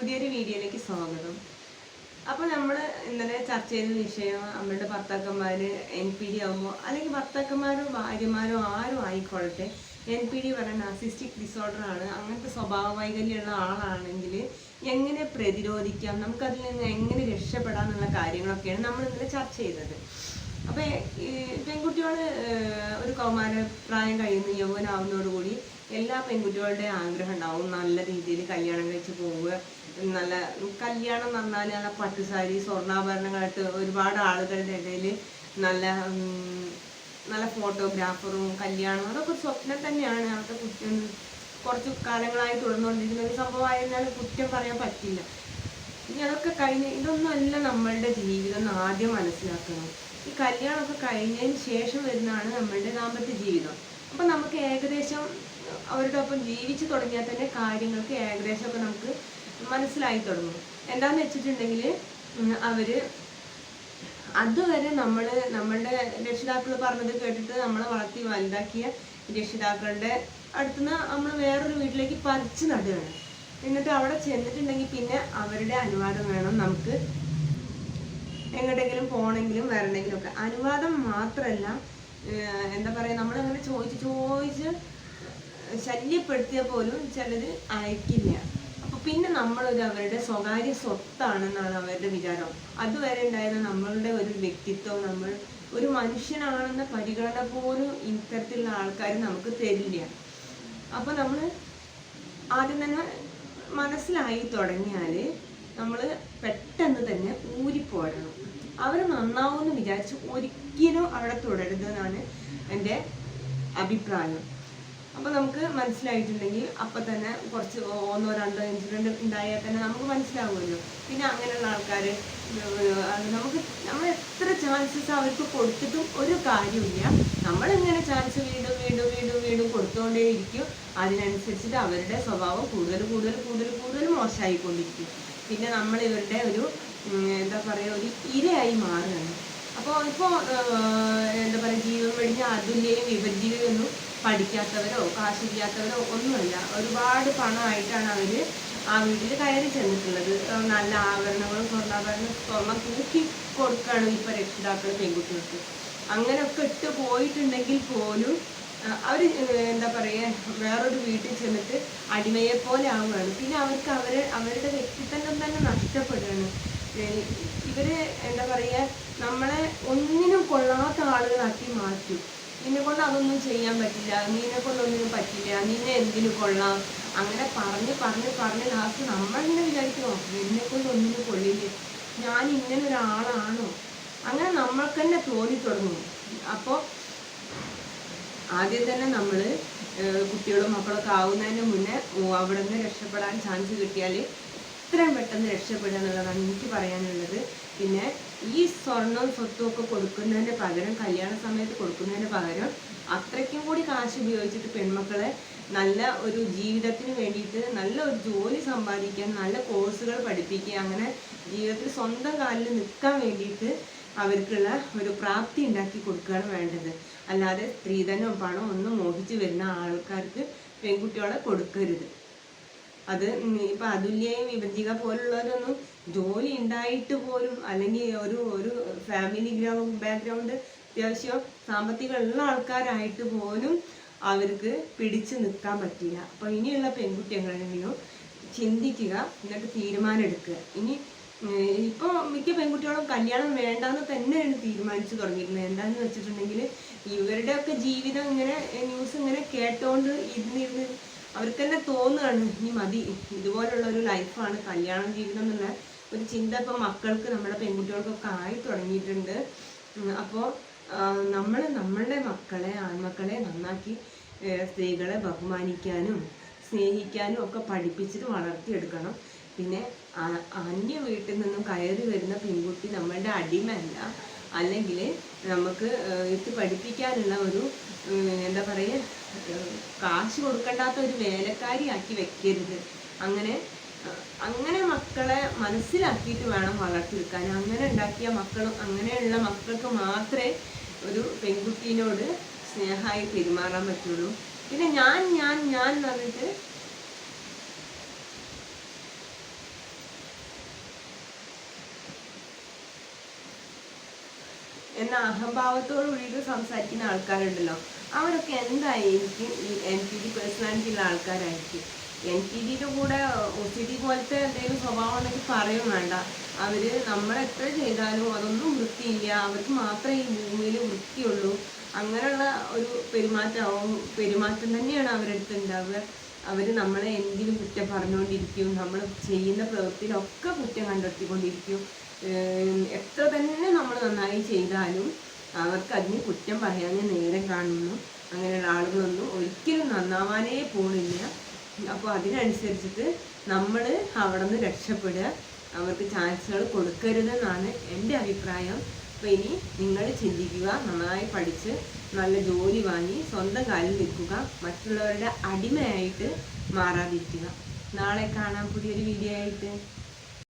പുതിയൊരു വീഡിയോയിലേക്ക് സ്വാഗതം. അപ്പോൾ നമ്മൾ ഇന്നലെ ചർച്ച ചെയ്ത വിഷയം നമ്മളുടെ ഭർത്താക്കന്മാർ എൻ പി ഡി ആകുമ്പോൾ അല്ലെങ്കിൽ ഭർത്താക്കന്മാരോ ഭാര്യമാരോ ആരും ആയിക്കൊള്ളട്ടെ എൻ പി ഡി പറയുന്ന അസിസ്റ്റിക് ഡിസോർഡർ ആണ് അങ്ങനത്തെ സ്വഭാവ വൈകല്യമുള്ള ആളാണെങ്കിൽ എങ്ങനെ പ്രതിരോധിക്കാം നമുക്കതിൽ നിന്ന് എങ്ങനെ രക്ഷപ്പെടാം എന്നുള്ള കാര്യങ്ങളൊക്കെയാണ് നമ്മൾ ഇന്നലെ ചർച്ച ചെയ്തത്. അപ്പോൾ പെൺകുട്ടികൾ ഒരു കൗമാര പ്രായം കഴിയുന്ന യൗവനാവുന്നതോടുകൂടി എല്ലാ പെൺകുട്ടികളുടെയും ആഗ്രഹം ഉണ്ടാവും. നല്ല രീതിയിൽ കല്യാണം കഴിച്ച് പോവുക നല്ല കല്യാണം നന്നാൽ നല്ല പട്ടുസാരി സ്വർണാഭരണങ്ങളായിട്ട് ഒരുപാട് ആളുകളുടെ ഇടയിൽ നല്ല നല്ല ഫോട്ടോഗ്രാഫറും കല്യാണവും അതൊക്കെ ഒരു സ്വപ്നം തന്നെയാണ്. അതൊക്കെ കുറ്റം കുറച്ച് കാലങ്ങളായി തുടർന്നുകൊണ്ടിരിക്കുന്ന ഒരു സംഭവമായതിനാൽ കുറ്റം പറയാൻ പറ്റില്ല. ഇനി അതൊക്കെ കഴിഞ്ഞ് ഇതൊന്നുമല്ല നമ്മളുടെ ജീവിതം എന്ന് ആദ്യം മനസ്സിലാക്കണം. ഈ കല്യാണമൊക്കെ കഴിഞ്ഞതിന് ശേഷം വരുന്നതാണ് നമ്മളുടെ ദാമ്പത്യ ജീവിതം. അപ്പം നമുക്ക് ഏകദേശം അവരുടെ ഒപ്പം ജീവിച്ചു തുടങ്ങിയാൽ തന്നെ കാര്യങ്ങൾക്ക് ഏകദേശമൊക്കെ നമുക്ക് മനസ്സിലായി തുടങ്ങും. എന്താന്ന് വെച്ചിട്ടുണ്ടെങ്കിൽ അവർ അതുവരെ നമ്മൾ നമ്മളുടെ രക്ഷിതാക്കൾ പറഞ്ഞത് കേട്ടിട്ട് നമ്മളെ വളർത്തി വലുതാക്കിയ രക്ഷിതാക്കളുടെ അടുത്തുനിന്ന് നമ്മൾ വേറൊരു വീട്ടിലേക്ക് പറിച്ചു നടുകയാണ്. എന്നിട്ട് അവിടെ ചെന്നിട്ടുണ്ടെങ്കിൽ പിന്നെ അവരുടെ അനുവാദം വേണം നമുക്ക്. എങ്ങോട്ടെങ്കിലും പോകണമെങ്കിലും വരണമെങ്കിലും ഒക്കെ. അനുവാദം മാത്രമല്ല എന്താ പറയുക നമ്മളങ്ങനെ ചോദിച്ച് ചോദിച്ച് ശല്യപ്പെടുത്തിയ പോലും ചിലര് അയക്കില്ല. പിന്നെ നമ്മളൊരു അവരുടെ സ്വകാര്യ സ്വത്താണെന്നാണ് അവരുടെ വിചാരം. അതുവരെ ഉണ്ടായിരുന്ന നമ്മളുടെ ഒരു വ്യക്തിത്വം നമ്മൾ ഒരു മനുഷ്യനാണെന്ന പരിഗണന പോലും ഇത്തരത്തിലുള്ള ആൾക്കാർ നമുക്ക് തരില്ല. അപ്പോൾ നമ്മൾ ആദ്യം തന്നെ മനസ്സിലായി തുടങ്ങിയാൽ നമ്മൾ പെട്ടെന്ന് തന്നെ ഊരിപ്പോരണം. അവർ നന്നാവുമെന്ന് വിചാരിച്ച് ഒരിക്കലും അവിടെ തുടരുതെന്നാണ് എന്റെ അഭിപ്രായം. അപ്പോൾ നമുക്ക് മനസ്സിലായിട്ടുണ്ടെങ്കിൽ അപ്പം തന്നെ കുറച്ച് ഒന്നോ രണ്ടോ ഇൻസിഡന്റ് ഉണ്ടായാൽ തന്നെ നമുക്ക് മനസ്സിലാവുമല്ലോ. പിന്നെ അങ്ങനെയുള്ള ആൾക്കാർ നമുക്ക് നമ്മൾ എത്ര ചാൻസസ് അവർക്ക് കൊടുത്തിട്ടും ഒരു കാര്യമില്ല നമ്മളിങ്ങനെ ചാൻസ് വീണ്ടും വീണ്ടും വീണ്ടും വീണ്ടും കൊടുത്തുകൊണ്ടേയിരിക്കും അതിനനുസരിച്ചിട്ട് അവരുടെ സ്വഭാവം കൂടുതൽ കൂടുതൽ കൂടുതൽ കൂടുതൽ മോശമായിക്കൊണ്ടിരിക്കും. പിന്നെ നമ്മൾ ഇവരുടെ ഒരു എന്താ പറയുക ഒരു ഇരയായി മാറുകയാണ്. അപ്പോൾ ഇപ്പോൾ എന്താ പറയുക ജീവൻ വെടിഞ്ഞ അതുല്യയും ഒന്നും പഠിക്കാത്തവരോ കാശില്ലാത്തവരോ ഒന്നുമല്ല. ഒരുപാട് പണമായിട്ടാണ് അവർ ആ വീട്ടിൽ കയറി ചെന്നിട്ടുള്ളത്. നല്ല ആഭരണങ്ങളും സ്വർണാഭരണം സ്വർണം തൂക്കി കൊടുക്കുകയാണ് ഇപ്പോൾ രക്ഷിതാക്കൾ പെൺകുട്ടികൾക്ക്. അങ്ങനെയൊക്കെ ഇട്ട് പോയിട്ടുണ്ടെങ്കിൽ പോലും അവർ എന്താ പറയുക വേറൊരു വീട്ടിൽ ചെന്നിട്ട് അടിമയെ പോലെ ആവുകയാണ്. പിന്നെ അവർക്ക് അവരെ അവരുടെ വ്യക്തിത്വം തന്നെ നഷ്ടപ്പെടുകയാണ്. ഇവർ എന്താ പറയുക നമ്മളെ ഒന്നിനും കൊള്ളാത്ത ആളുകളാക്കി മാറ്റും. നിന്നെ കൊണ്ട് അതൊന്നും ചെയ്യാൻ പറ്റില്ല നിന്നെ കൊണ്ട് ഒന്നിനും പറ്റില്ല നിന്നെ എന്തിനു കൊള്ളാം? അങ്ങനെ പറഞ്ഞ് പറഞ്ഞ് പറഞ്ഞ് ലാസ്റ്റ് നമ്മൾ തന്നെ വിചാരിക്കണോ എന്നെ കൊണ്ട് ഒന്നിനും കൊള്ളില്ല? ഞാൻ ഇങ്ങനെ ഒരാളാണോ? അങ്ങനെ നമ്മൾക്ക് തന്നെ തോന്നി തുടങ്ങും അപ്പോൾ ആദ്യം തന്നെ നമ്മൾ കുട്ടികളും മക്കളൊക്കെ ആവുന്നതിന് മുന്നേ അവിടെ നിന്ന് രക്ഷപ്പെടാൻ ചാൻസ് കിട്ടിയാൽ എത്രയും പെട്ടെന്ന് രക്ഷപ്പെടുക എന്നുള്ളതാണ് എനിക്ക് പറയാനുള്ളത്. പിന്നെ ഈ സ്വർണവും സ്വത്തും ഒക്കെ കൊടുക്കുന്നതിന് പകരം കല്യാണ സമയത്ത് കൊടുക്കുന്നതിന് പകരം അത്രയ്ക്കും കൂടി കാശ് ഉപയോഗിച്ചിട്ട് പെൺമക്കളെ നല്ല ഒരു ജീവിതത്തിന് വേണ്ടിയിട്ട് നല്ല ഒരു ജോലി സമ്പാദിക്കാൻ നല്ല കോഴ്സുകൾ പഠിപ്പിക്കുക അങ്ങനെ ജീവിതത്തിൽ സ്വന്തം കാലിൽ നിൽക്കാൻ വേണ്ടിയിട്ട് അവർക്കുള്ള ഒരു പ്രാപ്തി ഉണ്ടാക്കി കൊടുക്കുകയാണ് വേണ്ടത്. അല്ലാതെ സ്ത്രീധനവും പണവും ഒന്നും മോഹിച്ച് വരുന്ന ആൾക്കാർക്ക് പെൺകുട്ടികളെ കൊടുക്കരുത്. അത് ഇപ്പൊ അതുല്യയും വിഭജിക പോലുള്ളവരൊന്നും ജോലി ഉണ്ടായിട്ട് പോലും അല്ലെങ്കിൽ ഒരു ഒരു ഫാമിലി ഗ്രൗണ്ട് ബാക്ക്ഗ്രൗണ്ട് അത്യാവശ്യം സാമ്പത്തികമുള്ള ആൾക്കാരായിട്ട് പോലും അവർക്ക് പിടിച്ചു നിൽക്കാൻ പറ്റില്ല. അപ്പൊ ഇനിയുള്ള പെൺകുട്ടികളെങ്കിലും ചിന്തിക്കുക എന്നിട്ട് തീരുമാനം എടുക്കുക ഇനി ഇപ്പോൾ ഇപ്പൊ മിക്ക പെൺകുട്ടികളും കല്യാണം വേണ്ടാന്ന് തന്നെയാണ് തീരുമാനിച്ചു തുടങ്ങിയിരുന്നത്. എന്താന്ന് വെച്ചിട്ടുണ്ടെങ്കിൽ ഇവരുടെയൊക്കെ ജീവിതം ഇങ്ങനെ ന്യൂസ് ഇങ്ങനെ കേട്ടോണ്ട് ഇരുന്നിരുന്ന് അവർക്ക് തന്നെ തോന്നുകയാണ് ഇനി മതി. ഇതുപോലുള്ള ഒരു ലൈഫാണ് കല്യാണം ജീവിതം എന്നുള്ള ഒരു ചിന്ത ഇപ്പോൾ മക്കൾക്ക് നമ്മുടെ പെൺകുട്ടികൾക്കൊക്കെ ആയി തുടങ്ങിയിട്ടുണ്ട്. അപ്പോൾ നമ്മൾ നമ്മളുടെ മക്കളെ ആൺമക്കളെ നന്നാക്കി സ്ത്രീകളെ ബഹുമാനിക്കാനും സ്നേഹിക്കാനും ഒക്കെ പഠിപ്പിച്ചിട്ട് വളർത്തിയെടുക്കണം. പിന്നെ അന്യ വീട്ടിൽ നിന്നും കയറി വരുന്ന പെൺകുട്ടി നമ്മളുടെ അടിമയല്ല. അല്ലെങ്കിൽ നമുക്ക് ഇത് പഠിപ്പിക്കാനുള്ള ഒരു എന്താ പറയുക കാശ് കൊടുക്കണ്ടാത്ത ഒരു വേലക്കാരിയാക്കി വെക്കരുത്. അങ്ങനെ അങ്ങനെ മക്കളെ മനസ്സിലാക്കിയിട്ട് വേണം വളർത്തിയെടുക്കാൻ. അങ്ങനെ ഉണ്ടാക്കിയ മക്കളും അങ്ങനെയുള്ള മക്കൾക്ക് മാത്രമേ ഒരു പെൺകുട്ടീനോട് സ്നേഹമായി പെരുമാറാൻ പറ്റുള്ളൂ. പിന്നെ ഞാൻ ഞാൻ ഞാൻ എന്ന് പറഞ്ഞിട്ട് എന്ന അഹംഭാവത്തോട് കൂടിയിട്ട് സംസാരിക്കുന്ന ആൾക്കാരുണ്ടല്ലോ. അവരൊക്കെ എന്തായിരിക്കും ഈ എൻ പി ഡി പേഴ്സണാലിറ്റി ഉള്ള ആൾക്കാരായിരിക്കും? എൻ പി ഡിയുടെ കൂടെ ഒ സി ഡി പോലത്തെ എന്തെങ്കിലും സ്വഭാവം ഉണ്ടെങ്കിൽ പറയും വേണ്ട. അവർ നമ്മൾ എത്ര ചെയ്താലും അതൊന്നും വൃത്തിയില്ല. അവർക്ക് മാത്രമേ ഈ ഭൂമിയിൽ വൃത്തിയുള്ളൂ. അങ്ങനെയുള്ള ഒരു പെരുമാറ്റം പെരുമാറ്റം തന്നെയാണ് അവരുടെ അടുത്ത് ഉണ്ടാവുക. അവർ നമ്മളെ എന്തിനും കുറ്റം പറഞ്ഞുകൊണ്ടിരിക്കും. നമ്മൾ ചെയ്യുന്ന പ്രവൃത്തിയിലൊക്കെ കുറ്റം കണ്ടെത്തിക്കൊണ്ടിരിക്കും. എത്ര തന്നെ നമ്മൾ നന്നായി ചെയ്താലും അവർക്ക് അതിന് കുറ്റം പറയാനേ നേരം കാണുന്നു. അങ്ങനെയുള്ള ആളുകളൊന്നും ഒരിക്കലും നന്നാവാനേ പോണില്ല. അപ്പോൾ അതിനനുസരിച്ചിട്ട് നമ്മൾ അവിടെ നിന്ന് രക്ഷപ്പെടുക. അവർക്ക് ചാൻസുകൾ കൊടുക്കരുതെന്നാണ് എന്റെ അഭിപ്രായം. അപ്പോൾ ഇനി നിങ്ങൾ ചിന്തിക്കുക. നന്നായി പഠിച്ച് നല്ല ജോലി വാങ്ങി സ്വന്തം കാലിൽ നിൽക്കുക. മറ്റുള്ളവരുടെ അടിമയായിട്ട് മാറാതിരിക്കുക. നാളെ കാണാൻ പുതിയൊരു വീഡിയോ ആയിട്ട്.